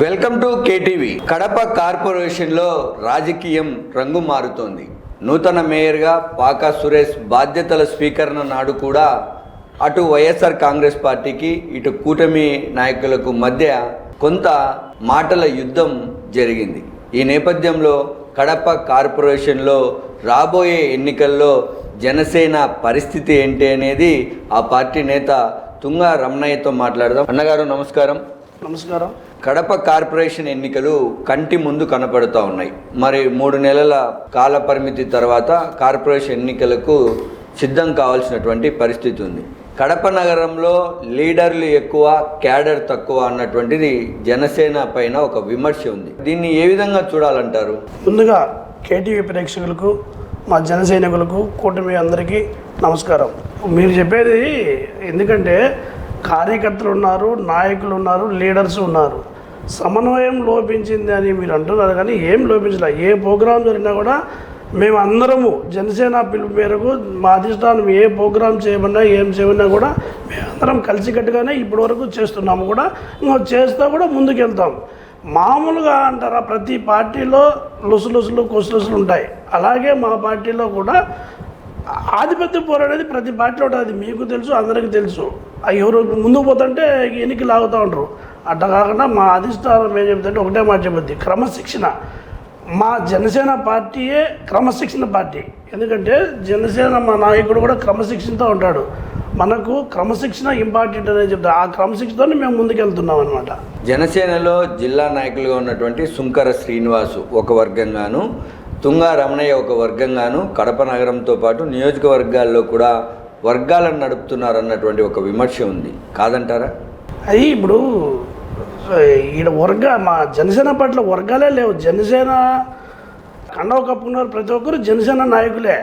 Welcome to KTV. Kadapa కార్పొరేషన్లో రాజకీయం రంగు మారుతోంది. నూతన మేయర్గా పాకా సురేష్ బాధ్యతల స్వీకరణ నాడు కూడా అటు వైఎస్ఆర్ కాంగ్రెస్ పార్టీకి ఇటు కూటమి నాయకులకు మధ్య కొంత మాటల యుద్ధం జరిగింది. ఈ నేపథ్యంలో కడప కార్పొరేషన్లో రాబోయే ఎన్నికల్లో జనసేన పరిస్థితి ఏంటి అనేది ఆ పార్టీ నేత తుంగ రమణయ్యతో మాట్లాడదాం. అన్నగారు నమస్కారం. నమస్కారం. కడప కార్పొరేషన్ ఎన్నికలు కంటి ముందు కనపడుతూ ఉన్నాయి. మరి మూడు నెలల కాల పరిమితి తర్వాత కార్పొరేషన్ ఎన్నికలకు సిద్ధం కావాల్సినటువంటి పరిస్థితి ఉంది. కడప నగరంలో లీడర్లు ఎక్కువ క్యాడర్ తక్కువ అన్నటువంటిది జనసేన పైన ఒక విమర్శ ఉంది. దీన్ని ఏ విధంగా చూడాలంటారు? ముందుగా కేటీవీ ప్రేక్షకులకు మా జనసైనికులకు కూటమి అందరికీ నమస్కారం. మీరు చెప్పేది ఎందుకంటే కార్యకర్తలు ఉన్నారు నాయకులు ఉన్నారు లీడర్స్ ఉన్నారు. సమన్వయం లోపించింది అని మీరు అంటున్నారు కానీ ఏం లోపించలే. ఏ ప్రోగ్రాం జరిగినా కూడా మేము అందరము జనసేన పిలుపు మేరకు మా అధిష్టానం ఏ ప్రోగ్రాం చేయమన్నా ఏం చేయమన్నా కూడా మేమందరం కలిసికట్టుగానే ఇప్పటి వరకు చేస్తున్నాము కూడా. ఇంకా చేస్తా కూడా ముందుకెళ్తాం. మామూలుగా అంటారా ప్రతి పార్టీలో లుసులుసులు కుసులుసులు ఉంటాయి. అలాగే మా పార్టీలో కూడా ఆధిపత్య పోరాడేది అనేది ప్రతి పార్టీలో ఉంటుంది. అది మీకు తెలుసు అందరికీ తెలుసు. ఎవరు ముందుకు పోతుంటే ఎన్నికలు లాగుతూ ఉంటారు. అట్లా కాకుండా మా అధిష్టానం ఏం చెప్తుంటే ఒకటే మాట చెబుద్ది క్రమశిక్షణ. మా జనసేన పార్టీయే క్రమశిక్షణ పార్టీ. ఎందుకంటే జనసేన మా నాయకుడు కూడా క్రమశిక్షణతో ఉంటాడు. మనకు క్రమశిక్షణ ఇంపార్టెంట్ అనేది చెప్తా ఆ క్రమశిక్షణతో మేము ముందుకెళ్తున్నాం అనమాట జనసేనలో జిల్లా నాయకులుగా ఉన్నటువంటి సుంకర శ్రీనివాసు ఒక వర్గంగాను తుంగా రమణయ్య ఒక వర్గంగాను కడప నగరంతో పాటు నియోజకవర్గాల్లో కూడా వర్గాలను నడుపుతున్నారు అన్నటువంటి ఒక విమర్శ ఉంది. కాదంటారా? అది ఇప్పుడు ఈడ వర్గ మా జనసేన పట్ల వర్గాలే లేవు. జనసేన కండవ కప్పుకున్నారు ప్రతి ఒక్కరు జనసేన నాయకులే.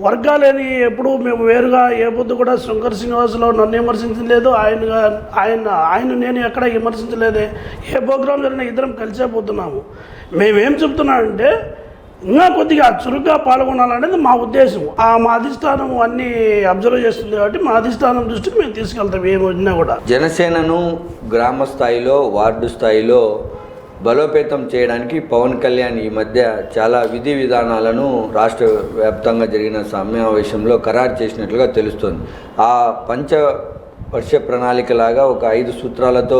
వర్గాలేని ఎప్పుడు మేము వేరుగా ఏ పొద్దు కూడా శంకర్ శ్రీనివాసరావు నన్ను విమర్శించలేదు ఆయన ఆయన ఆయన నేను ఎక్కడ విమర్శించలేదే. ఏ ప్రోగ్రాం జరిగినా ఇద్దరం కలిసే పోతున్నాము. మేమేం చెప్తున్నామంటే ఇంకా కొద్దిగా చురుగ్గా పాల్గొనాలనేది మా ఉద్దేశం. ఆ మా అధిష్టానం అన్నీ అబ్జర్వ్ చేస్తుంది కాబట్టి మా అధిష్టానం దృష్టికి మేము తీసుకెళ్తాం ఏ వచ్చినా కూడా. జనసేనను గ్రామ స్థాయిలో వార్డు స్థాయిలో బలోపేతం చేయడానికి పవన్ కళ్యాణ్ ఈ మధ్య చాలా విధి విధానాలను రాష్ట్ర వ్యాప్తంగా జరిగిన సమావేశంలో ఖరారు చేసినట్లుగా తెలుస్తోంది. ఆ పంచ వర్ష ప్రణాళికలాగా ఒక ఐదు సూత్రాలతో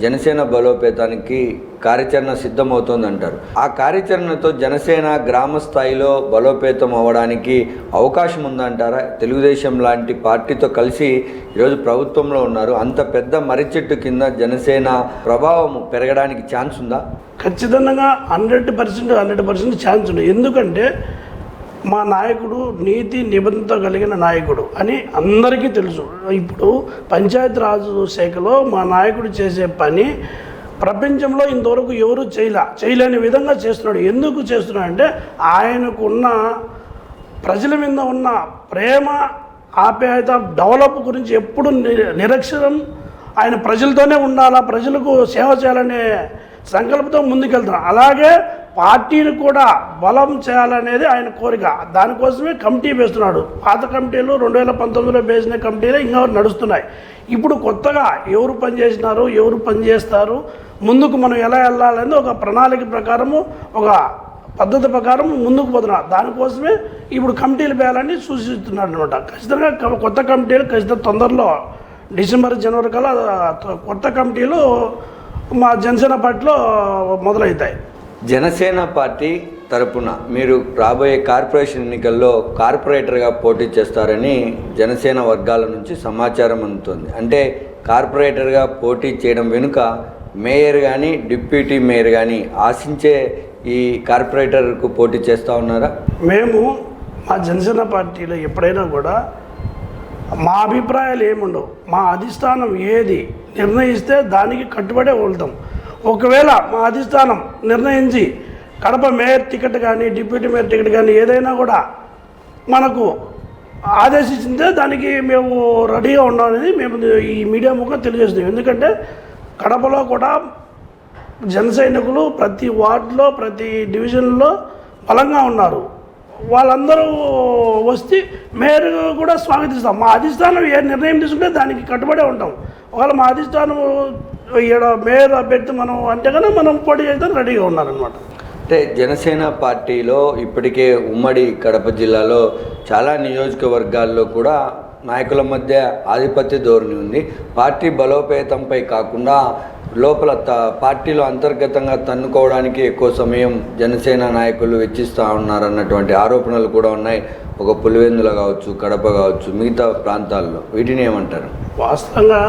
జనసేన బలోపేతానికి కార్యాచరణ సిద్ధమవుతోంది అంటారు ఆ కార్యాచరణతో జనసేన గ్రామ స్థాయిలో బలోపేతం అవ్వడానికి అవకాశం ఉందంటారా? తెలుగుదేశం లాంటి పార్టీతో కలిసి ఈరోజు ప్రభుత్వంలో ఉన్నారు. అంత పెద్ద మర్రి చెట్టు కింద జనసేన ప్రభావం పెరగడానికి ఛాన్స్ ఉందా? ఖచ్చితంగా hundred percent hundred percent chance ఉంది. ఎందుకంటే మా నాయకుడు నీతి నిబంధనతో కలిగిన నాయకుడు అని అందరికీ తెలుసు. ఇప్పుడు పంచాయతీరాజ్ శాఖలో మా నాయకుడు చేసే పని ప్రపంచంలో ఇంతవరకు ఎవరు చేయలే చేయలేని విధంగా చేస్తున్నాడు. ఎందుకు చేస్తున్నాడు అంటే ఆయనకున్న ప్రజల మీద ఉన్న ప్రేమ ఆప్యాయత డెవలప్ గురించి ఎప్పుడు ని- నిరక్షరం ఆయన ప్రజలతోనే ఉండాలా ప్రజలకు సేవ చేయాలనే సంకల్పంతో ముందుకెళ్తున్నాడు. అలాగే పార్టీని కూడా బలం చేయాలనేది ఆయన కోరిక. దానికోసమే కమిటీ వేస్తున్నాడు. పాత కమిటీలు రెండు వేల పంతొమ్మిదిలో వేసిన కమిటీలే ఇంకా నడుస్తున్నాయి. ఇప్పుడు కొత్తగా ఎవరు పనిచేసినారు ఎవరు పనిచేస్తారు ముందుకు మనం ఎలా వెళ్ళాలనేది ఒక ప్రణాళిక ప్రకారము ఒక పద్ధతి ప్రకారం ముందుకు పోతున్నారు. దానికోసమే ఇప్పుడు కమిటీలు వేయాలని సూచిస్తున్నాడు అనమాట ఖచ్చితంగా కొత్త కమిటీలు ఖచ్చితంగా తొందరలో డిసెంబర్ జనవరి కల్లా కొత్త కమిటీలు మా జనసేన పార్టీలో మొదలవుతాయి. జనసేన పార్టీ తరపున మీరు రాబోయే కార్పొరేషన్ ఎన్నికల్లో కార్పొరేటర్గా పోటీ చేస్తారని జనసేన వర్గాల నుంచి సమాచారం అందుతుంది. అంటే కార్పొరేటర్గా పోటీ చేయడం వెనుక మేయర్ కానీ డిప్యూటీ మేయర్ కానీ ఆశించే ఈ కార్పొరేటర్కు పోటీ చేస్తూ ఉన్నారా? మేము మా జనసేన పార్టీలో ఎప్పుడైనా కూడా మా అభిప్రాయాలు ఏముండవు. మా అధిష్టానం ఏది నిర్ణయిస్తే దానికి కట్టుబడే వెళ్తాం. ఒకవేళ మా అధిష్టానం నిర్ణయించి కడప మేయర్ టికెట్ కానీ డిప్యూటీ మేయర్ టికెట్ కానీ ఏదైనా కూడా మనకు ఆదేశించిందే దానికి మేము రెడీగా ఉండాలని మేము ఈ మీడియా ముఖం తెలియజేస్తున్నాం. ఎందుకంటే కడపలో కూడా జన సైనికులు ప్రతి వార్డులో ప్రతి డివిజన్లో బలంగా ఉన్నారు. వాళ్ళందరూ వస్తే మేయర్ కూడా స్వాగతిస్తాం. మా అధిష్టానం ఏ నిర్ణయం తీసుకుంటే దానికి కట్టుబడే ఉంటాం. ఒకవేళ మా అధిష్టానం ఈడ మేయర్ అభ్యర్థి మనం అంటే కనుక మనం పోటీ చేయడానికి రెడీగా ఉన్నారనమాట అంటే జనసేన పార్టీలో ఇప్పటికే ఉమ్మడి కడప జిల్లాలో చాలా నియోజకవర్గాల్లో కూడా నాయకుల మధ్య ఆధిపత్య ధోరణి ఉంది. పార్టీ బలోపేతంపై కాకుండా లోపల త పార్టీలో అంతర్గతంగా తన్నుకోవడానికి ఎక్కువ సమయం జనసేన నాయకులు వెచ్చిస్తూ ఉన్నారన్నటువంటి ఆరోపణలు కూడా ఉన్నాయి. ఒక పులివెందుల కావచ్చు కడప కావచ్చు మిగతా ప్రాంతాల్లో. వీటిని ఏమంటారు? వాస్తవంగా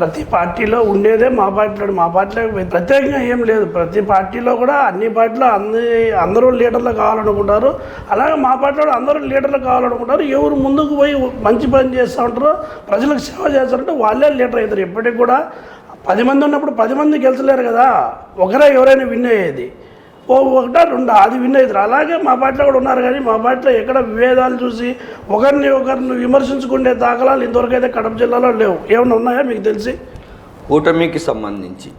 ప్రతి పార్టీలో ఉండేదే మా పార్టీలో మా పార్టీలో ప్రత్యేకంగా ఏం లేదు. ప్రతి పార్టీలో కూడా అన్ని పార్టీలో అన్ని అందరూ లీడర్లు కావాలనుకుంటారు. అలాగే మా పార్టీలో అందరూ లీడర్లు కావాలనుకుంటారు. ఎవరు ముందుకు పోయి మంచి పని చేస్తూ ఉంటారో ప్రజలకు సేవ చేస్తారంటే వాళ్ళే లీడర్ అవుతారు. ఇప్పటికి కూడా పది మంది ఉన్నప్పుడు పది మంది గెలిచలేరు కదా. ఒకరే ఎవరైనా విన్ అయ్యేది. ఓ ఒకటా రెండా అది విన్ అవుతారు అలాగే మా పార్టీలో కూడా ఉన్నారు కానీ మా పార్టీలో ఎక్కడ విభేదాలు చూసి ఒకరిని ఒకరిని విమర్శించుకునే దాఖలాలు ఇంతవరకు అయితే కడప జిల్లాలో లేవు. ఏమైనా ఉన్నాయా మీకు తెలిసి? కూటమికి సంబంధించి.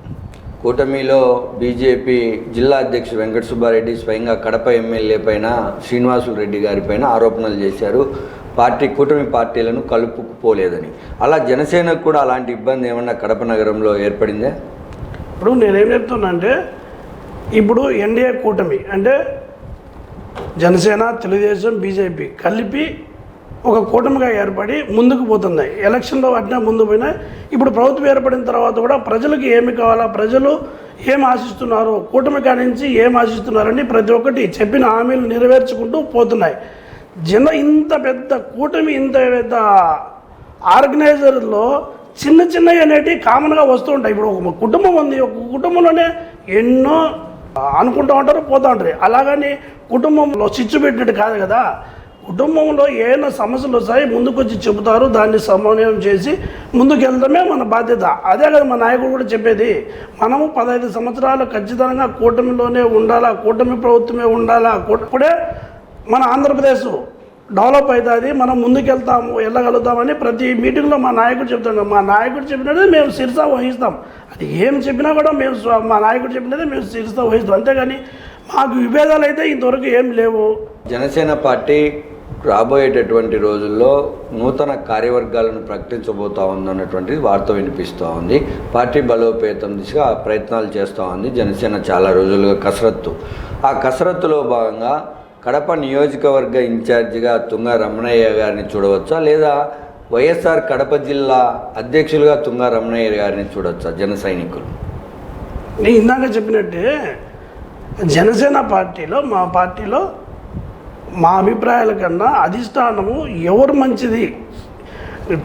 కూటమిలో బీజేపీ జిల్లా అధ్యక్షుడు వెంకట సుబ్బారెడ్డి స్వయంగా కడప ఎమ్మెల్యే పైన శ్రీనివాసులు రెడ్డి గారి పైన ఆరోపణలు చేశారు. పార్టీ కూటమి పార్టీలను కలుపుకుపోలేదని. అలా జనసేనకు కూడా అలాంటి ఇబ్బంది ఏమన్నా కడప నగరంలో ఏర్పడిందా? ఇప్పుడు నేనేం చెప్తున్నా అంటే ఇప్పుడు ఎన్డీఏ కూటమి అంటే జనసేన తెలుగుదేశం బీజేపీ కలిపి ఒక కూటమిగా ఏర్పడి ముందుకు పోతున్నాయి. ఎలక్షన్లో వాటినే ముందు పోయినాయి. ఇప్పుడు ప్రభుత్వం ఏర్పడిన తర్వాత కూడా ప్రజలకు ఏమి కావాలా ప్రజలు ఏం ఆశిస్తున్నారు కూటమి కానించి ఏం ఆశిస్తున్నారని ప్రతి ఒక్కటి చెప్పిన హామీలు నెరవేర్చుకుంటూ పోతున్నాయి. జన ఇంత పెద్ద కూటమి ఇంత పెద్ద ఆర్గనైజర్లో చిన్న చిన్నవి అనేటివి కామన్గా వస్తూ ఉంటాయి. ఇప్పుడు ఒక కుటుంబం ఉంది. ఒక కుటుంబంలోనే ఎన్నో అనుకుంటూ ఉంటారు పోతూ ఉంటారు. అలాగని కుటుంబంలో చిచ్చు పెట్టినట్టు కాదు కదా. కుటుంబంలో ఏమైనా సమస్యలు వస్తాయి ముందుకొచ్చి చెబుతారు దాన్ని సమన్వయం చేసి ముందుకు వెళ్ళడమే మన బాధ్యత. అదే కదా మా నాయకుడు కూడా చెప్పేది. మనము పదహైదు సంవత్సరాలు ఖచ్చితంగా కూటమిలోనే ఉండాలా కూటమి ప్రభుత్వమే ఉండాలా ఇప్పుడే మన ఆంధ్రప్రదేశ్ డెవలప్ అవుతుంది మనం ముందుకెళ్తాము వెళ్ళగలుగుతామని ప్రతి మీటింగ్లో మా నాయకుడు చెప్తాడు. మా నాయకుడు చెప్పినదే మేము శిరస వహిస్తాం. అది ఏం చెప్పినా కూడా మేము మా నాయకుడు చెప్పినదే మేము శిరస వహిస్తాం. అంతేగాని మాకు విభేదాలు అయితే ఇంతవరకు ఏం లేవు. జనసేన పార్టీ రాబోయేటటువంటి రోజుల్లో నూతన కార్యవర్గాలను ప్రకటించబోతా ఉందన్నటువంటిది వార్త వినిపిస్తూ ఉంది. పార్టీ బలోపేతం దిశగా ప్రయత్నాలు చేస్తూ ఉంది జనసేన చాలా రోజులుగా కసరత్తు. ఆ కసరత్తులో భాగంగా కడప నియోజకవర్గ ఇన్ఛార్జిగా తుంగ రమణయ్య గారిని చూడవచ్చా? లేదా వైఎస్ఆర్ కడప జిల్లా అధ్యక్షులుగా తుంగ రమణయ్య గారిని చూడవచ్చా జన సైనికులు? నేను ఇందాక చెప్పినట్టే జనసేన పార్టీలో మా పార్టీలో మా అభిప్రాయాల కన్నా అధిష్టానము ఎవరు మంచిది?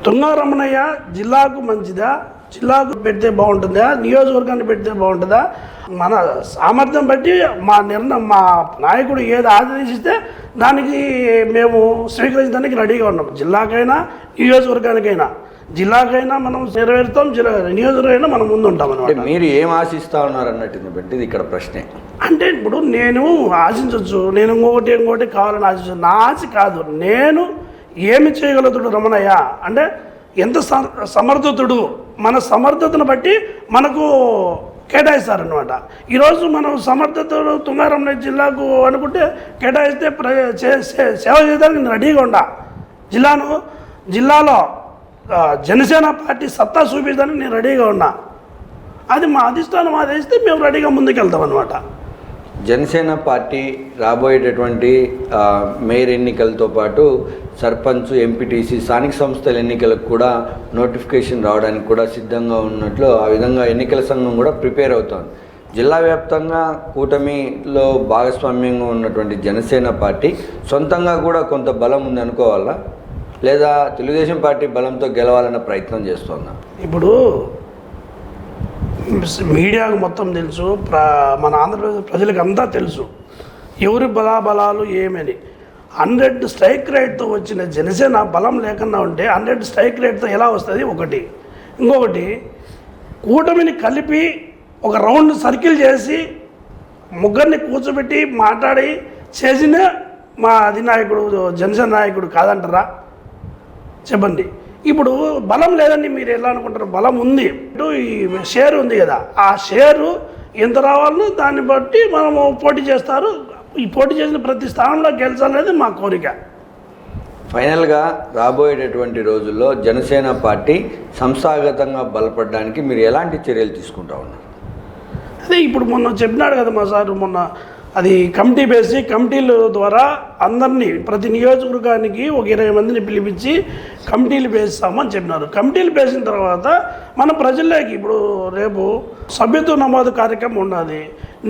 తుంగారమణయ్య జిల్లాకు మంచిదా? జిల్లాకు పెడితే బాగుంటుందా? నియోజకవర్గాన్ని పెడితే బాగుంటుందా? మన సామర్థ్యం బట్టి మా నిర్ణయం మా నాయకుడు ఏది ఆదేశిస్తే దానికి మేము స్వీకరించడానికి రెడీగా ఉన్నాం. జిల్లాకైనా నియోజకవర్గానికైనా. జిల్లాకైనా మనం నెరవేరుతాం జిల్లా నియోజకవర్గమైనా మనం ముందు ఉంటాం అనమాట మీరు ఏం ఆశిస్తా ఉన్నారు అన్నట్టు బట్టి ఇక్కడ ప్రశ్నే. అంటే ఇప్పుడు నేను ఆశించవచ్చు నేను ఇంకొకటి ఇంకొకటి కావాలని ఆశించు నా ఆశ కాదు నేను ఏమి చేయగలుగుతాడు రమణయ్య? అంటే ఎంత సమర్థతుడు? మన సమర్థతను బట్టి మనకు కేటాయిస్తారనమాట ఈరోజు మనం సమర్థతలు తుంగారం జిల్లాకు అనుకుంటే కేటాయిస్తే ప్ర చే- సేవ చేయడానికి నేను రెడీగా ఉండా. జిల్లాను జిల్లాలో జనసేన పార్టీ సత్తా చూపించడానికి నేను రెడీగా ఉన్నా అది మా అధిష్టానం ఆదేశిస్తే మేము రెడీగా ముందుకెళ్తాం అనమాట జనసేన పార్టీ రాబోయేటటువంటి మేయర్ ఎన్నికలతో పాటు సర్పంచ్ ఎంపీటీసీ స్థానిక సంస్థల ఎన్నికలకు కూడా నోటిఫికేషన్ రావడానికి కూడా సిద్ధంగా ఉన్నట్లు ఆ విధంగా ఎన్నికల సంఘం కూడా ప్రిపేర్ అవుతోంది. జిల్లా వ్యాప్తంగా కూటమిలో భాగస్వామ్యంగా ఉన్నటువంటి జనసేన పార్టీ సొంతంగా కూడా కొంత బలం ఉంది అనుకోవాలా? లేదా తెలుగుదేశం పార్టీ బలంతో గెలవాలన్న ప్రయత్నం చేస్తుందా? ఇప్పుడు మీడియాకు మొత్తం తెలుసు ప్ర మన ఆంధ్రప్రదేశ్ ప్రజలకు అంతా తెలుసు. ఎవరి బలాబలాలు ఏమని. హండ్రెడ్ స్ట్రైక్ రేట్తో వచ్చిన జనసేన బలం లేకుండా ఉంటే హండ్రెడ్ స్ట్రైక్ రేట్తో ఎలా వస్తుంది? ఒకటి. ఇంకొకటి కూటమిని కలిపి ఒక రౌండ్ సర్కిల్ చేసి ముగ్గురిని కూర్చోబెట్టి మాట్లాడి చేసిన మా అధినాయకుడు జనసేన నాయకుడు కాదంటారా? చెప్పండి. ఇప్పుడు బలం లేదని మీరు ఎలా అనుకుంటారు? బలం ఉంది. ఇటు ఈ షేర్ ఉంది కదా. ఆ షేరు ఎంత రావాలనో దాన్ని బట్టి మనము పోటీ చేస్తారు. ఈ పోటీ చేసిన ప్రతి స్థానంలో గెలిచాలనేది మా కోరిక. ఫైనల్గా రాబోయేటటువంటి రోజుల్లో జనసేన పార్టీ సంస్థాగతంగా బలపడడానికి మీరు ఎలాంటి చర్యలు తీసుకుంటా ఉన్నారు? అదే ఇప్పుడు మొన్న చెప్పినాడు కదా మా సార్ మొన్న అది కమిటీ వేసి కమిటీల ద్వారా అందరినీ ప్రతి నియోజకవర్గానికి ఒక ఇరవై మందిని పిలిపించి కమిటీలు వేస్తామని చెప్పినారు. కమిటీలు వేసిన తర్వాత మన ప్రజల్లోకి ఇప్పుడు రేపు సభ్యత్వ నమోదు కార్యక్రమం ఉన్నది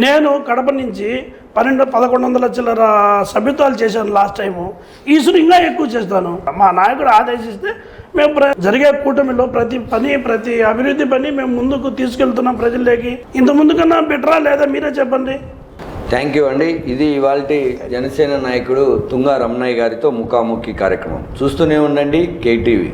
నేను కడప నుంచి పన్నెండు పదకొండు వందల చిల్లర సభ్యత్వాలు చేశాను లాస్ట్ టైము ఈసారి ఇంకా ఎక్కువ చేస్తాను. మా నాయకుడు ఆదేశిస్తే మేము ప్ర జరిగే కూటమిలో ప్రతి పని ప్రతి అభివృద్ధి పని మేము ముందుకు తీసుకెళ్తున్నాం ప్రజల్లోకి. ఇంత ముందు కన్నా బెటరా లేదా మీరే చెప్పండి? థ్యాంక్ యూ అండి ఇది ఇవాళ జనసేన నాయకుడు తుంగా రమణయ్య గారితో ముఖాముఖి కార్యక్రమం. చూస్తూనే ఉండండి కేటీవీ